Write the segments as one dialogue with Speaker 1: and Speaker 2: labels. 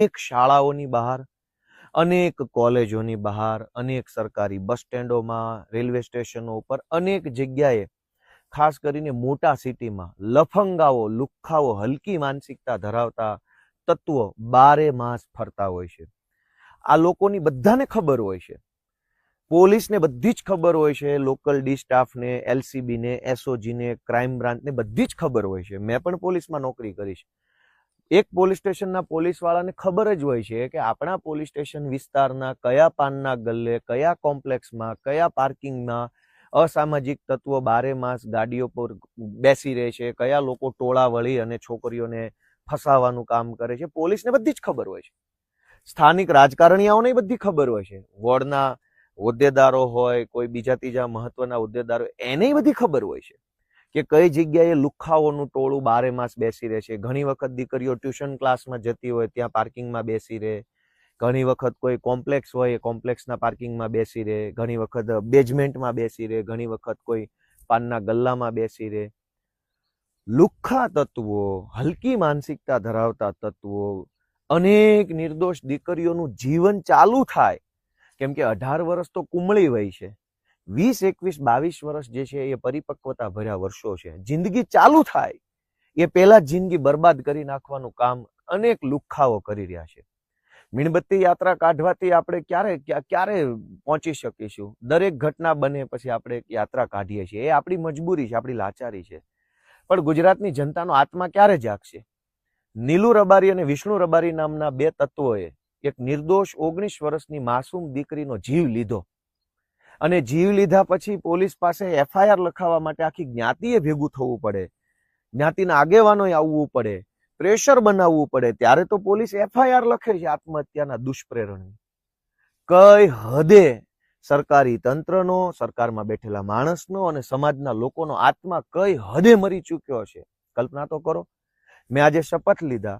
Speaker 1: અનેક શાળાઓની બહાર, અનેક કોલેજોની બહાર, અનેક સરકારી બસ સ્ટેન્ડોમાં, રેલવે સ્ટેશનો ઉપર અનેક જગ્યાએ, ખાસ કરીને મોટા સિટીમાં, લફંગાઓ, લુખ્ખાઓ, હલકી માનસિકતા ધરાવતા તત્વો બારે માસ ફરતા હોય છે. આ લોકોની બધાને ખબર હોય છે. પોલીસને બધી જ ખબર હોય છે, લોકલ ડી સ્ટાફને, એલસીબીને, એસઓજીને ક્રાઇમ બ્રાન્ચને બધી જ ખબર હોય છે. મેં પણ પોલીસમાં નોકરી કરી છે. એક પોલીસ સ્ટેશનના પોલીસવાળાને ખબર જ હોય છે કે આપણા પોલીસ સ્ટેશન વિસ્તારના કયા પાનના ગલ્લે, કયા કોમ્પ્લેક્સમાં, કયા પાર્કિંગમાં અસામાજિક તત્વો બારે માસ ગાડીઓ પર બેસી રહે છે, કયા લોકો ટોળા વળી અને છોકરીઓને ફસાવાનું કામ કરે છે, પોલીસને બધી જ ખબર હોય છે. સ્થાનિક રાજકારણીઓને બધી ખબર હોય છે. વોર્ડના હોદ્દેદારો હોય, કોઈ બીજા ત્રીજા મહત્વના હોદ્દેદારો એને બધી ખબર હોય છે. કે કઈ જગ્યાએ લુખ્ખાઓનું ટોળું બારે માસ બેસી રહે છે? ઘણી વખત દીકરીઓ ટ્યુશન ક્લાસમાં જતી હોય, ત્યાં પાર્કિંગમાં બેસી રહે. ઘણી વખત કોઈ કોમ્પ્લેક્સ હોય, એ કોમ્પ્લેક્સના પાર્કિંગમાં બેસી રહે. ઘણી વખત બેઝમેન્ટમાં બેસી રહે. ઘણી વખત કોઈ પાનના ગલ્લામાં બેસી રહે. લુખ્ખા તત્વો, હલકી માનસિકતા ધરાવતા તત્વો, અનેક નિર્દોષ દીકરીઓનું જીવન ચાલુ થાય. કેમ કે અઢાર વર્ષ તો કુમળી વય છે. વીસ, એકવીસ, બાવીસ વર્ષ જે છે એ પરિપક્વતા ભર્યા વર્ષો છે. જિંદગી ચાલુ થાય એ પહેલા જિંદગી બરબાદ કરી નાખવાનું કામ અનેક લુખ્ખાઓ કરી રહ્યા છે. મીણબત્તી યાત્રા કાઢવાથી આપણે ક્યારે ક્યારે પહોંચી શકીશું? દરેક ઘટના બને પછી આપણે યાત્રા કાઢીએ છીએ. એ આપણી મજબૂરી છે, આપણી લાચારી છે. પણ ગુજરાતની જનતાનો આત્મા ક્યારે જાગશે? નીલુ રબારી અને વિષ્ણુ રબારી નામના બે તત્વોએ એક નિર્દોષ ઓગણીસ વર્ષની માસૂમ દીકરીનો જીવ લીધો. અને જીવ લીધા પછી પોલીસ પાસે એફઆઈઆર લખાવવા માટે આખી જ્ઞાતિએ ભેગું થવું પડે. જ્ઞાતિના આગેવાનોએ આવવું પડે, પ્રેશર બનાવવું પડે. ત્યારે તો પોલીસ એફઆઈઆર લખે છે આત્મહત્યાના દુષ્પ્રેરણની કઈ હદે સરકારી તંત્રનો, સરકારમાં બેઠેલા માણસનો અને સમાજના લોકોનો આત્મા કઈ હદે મરી ચૂક્યો છે? કલ્પના તો કરો. મેં આજે શપથ લીધા.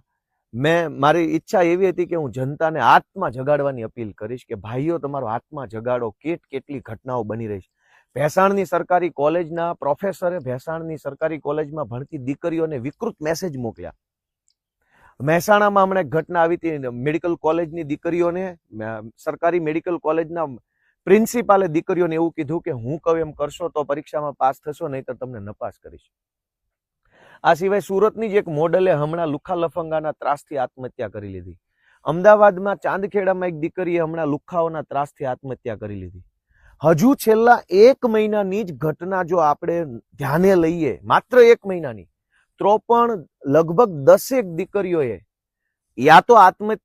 Speaker 1: મેં, મારી ઈચ્છા એવી હતી કે હું જનતાને આત્મા જગાડવાની અપીલ કરીશ કે ભાઈઓ, તમારો આત્મા જગાડો. કેટ કેટલી ઘટનાઓ બની રહી છે. ભેસાણની સરકારી કોલેજના પ્રોફેસરે ભેસાણની સરકારી કોલેજમાં ભણતી દીકરીઓને વિકૃત મેસેજ મોકલ્યા. મહેસાણામાં હમણાં ઘટના આવી હતી. મેડિકલ કોલેજની દીકરીઓને સરકારી મેડિકલ કોલેજના પ્રિન્સિપાલે દીકરીઓને એવું કીધું કે, હું કહું એમ કરશો તો પરીક્ષામાં પાસ થશો નહીં તો તમને નપાસ કરીશ. આ સિવાય સુરતની જ એક મોડલે હમણાં લુખા લફંગાના ત્રાસથી આત્મહત્યા કરી લીધી. અમદાવાદમાં ચાંદખેડામાં એક દીકરીએ હમણાં લુખાઓના ત્રાસથી આત્મહત્યા કરી લીધી. હજુ છેલ્લા એક મહિનાની જ ઘટના જો આપણે ધ્યાને લઈએ, માત્ર એક મહિનાની તો પણ લગભગ દસેક દીકરીઓએ યા તો આત્મહત્યા